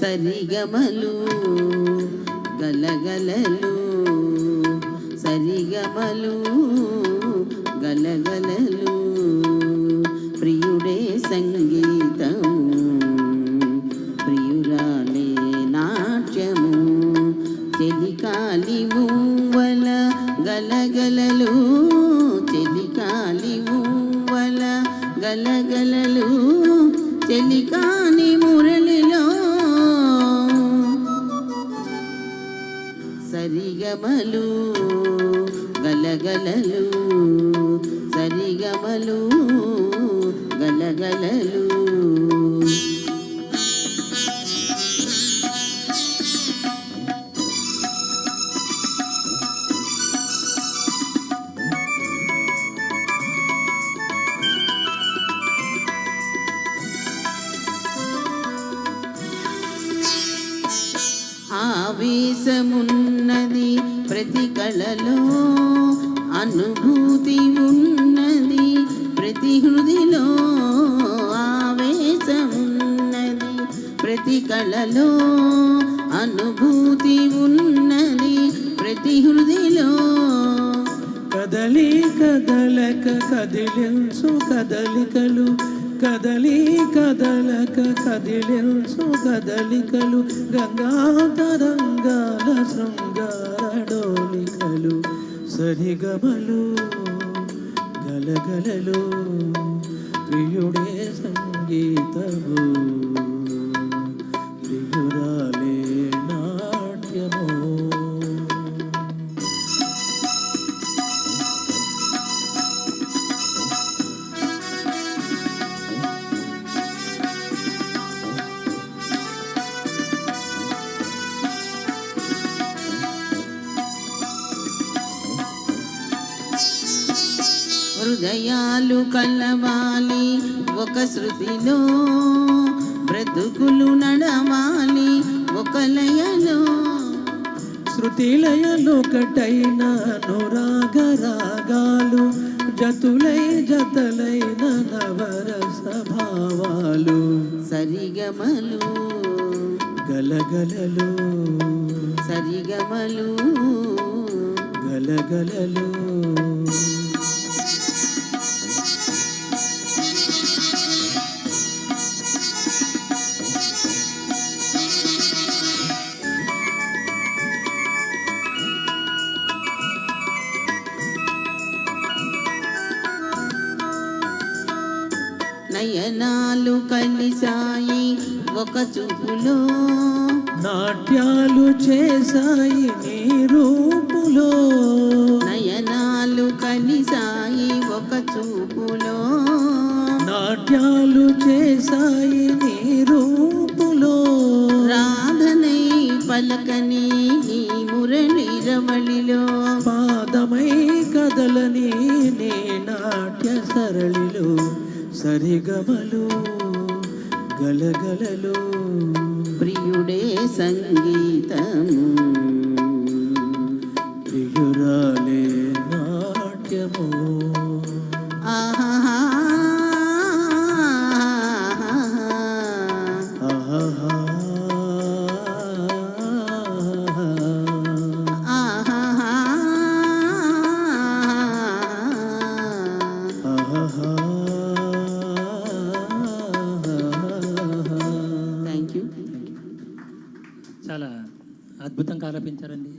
సరిగమలు గలగలలు సరిగమలు గలగలలు. ప్రియుడే సంగీతం ప్రియురాలే నాట్యము చెలికాలి ఊవల గలగలలు చెలికాలి ఊవల గలగలలు చెలికాని మురళి సరిగమలు గలగలలు సరిగమలు గలగలలు. ఆవేశమున్నది ప్రతి కళలో అనుభూతి ఉన్నది ప్రతి హృదిలో ఆవేశమున్నది ప్రతి కళలో అనుభూతి ఉన్నది ప్రతి హృదిలో. కదలి కదలక కదిలించు కదలికలు కదలి కదలక కదిలించు కదలికలు గంగా తరంగాల శృంగారడోలికలు సరిగమలు గలగలలు ప్రియుడే సంగీతము హృదయాలు కలవాలి. ఒక శృతిలో బ్రతుకులు నడవాలి. ఒక లయలో శృతిలయలొకటైన అనురాగ రాగాలు జతులై జతలైన నవరస భావాలు సరిగమలు గలగలలు. సరిగమలు గలగలలు. నయనాలు కలిసాయి ఒక చూపులో. నాట్యాలు చేశాయి నీ రూపులో. నయనాలు కలిసాయి ఒక చూపులో. నాట్యాలు చేశాయి నీ రూపులో. రాధనై పలకని నీ మురళి రమళిలో పాదమై కదలని నీ నాట్య సరళిలో. సరిగమలు గలగలలో. ప్రియుడే సంగీతము అద్భుతంగా ఆలపించారండి.